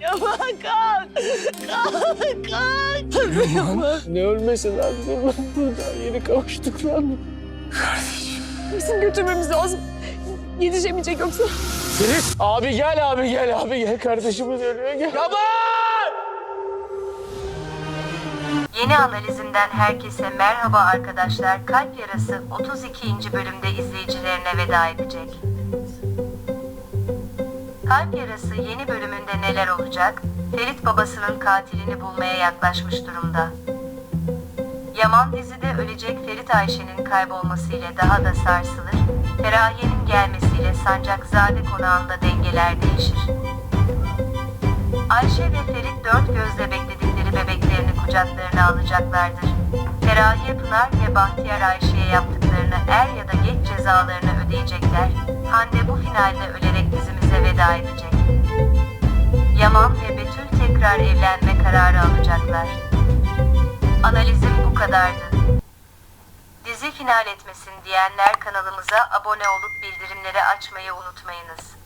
Yaman kalk. Kalk kalk. Yaman. Ne ölmesi lan? Dur lan burada yeni kavuştuk lan. Bizim götürmemiz lazım. Yetişemeyecek yoksa. Ferit abi gel abi gel abi gel kardeşimiz ölüyor gel. Yeni analizinden herkese merhaba arkadaşlar. Kalp Yarası 32. bölümde izleyicilerine veda edecek. Kalp Yarası yeni bölümünde neler olacak? Ferit babasının katilini bulmaya yaklaşmış durumda. Yaman dizide ölecek Ferit Ayşe'nin kaybolmasıyla daha da sarsılır. Feraye'nin gelmesiyle Sancakzade konağında dengeler değişir. Ayşe ve Ferit dört gözle bekledikleri bebeklerini kucaklarına alacaklardır. Feraye Pınar ve Bahtiyar Ayşe'ye yaptıklarını er ya da geç cezalarını ödeyecekler. Hande bu finalde ölerek dizimize veda edecek. Yaman ve Betül tekrar evlenme kararı alacaklar. Analizim bu kadardı. Dizi final etmesin diyenler kanalımıza abone olup bildirimleri açmayı unutmayınız.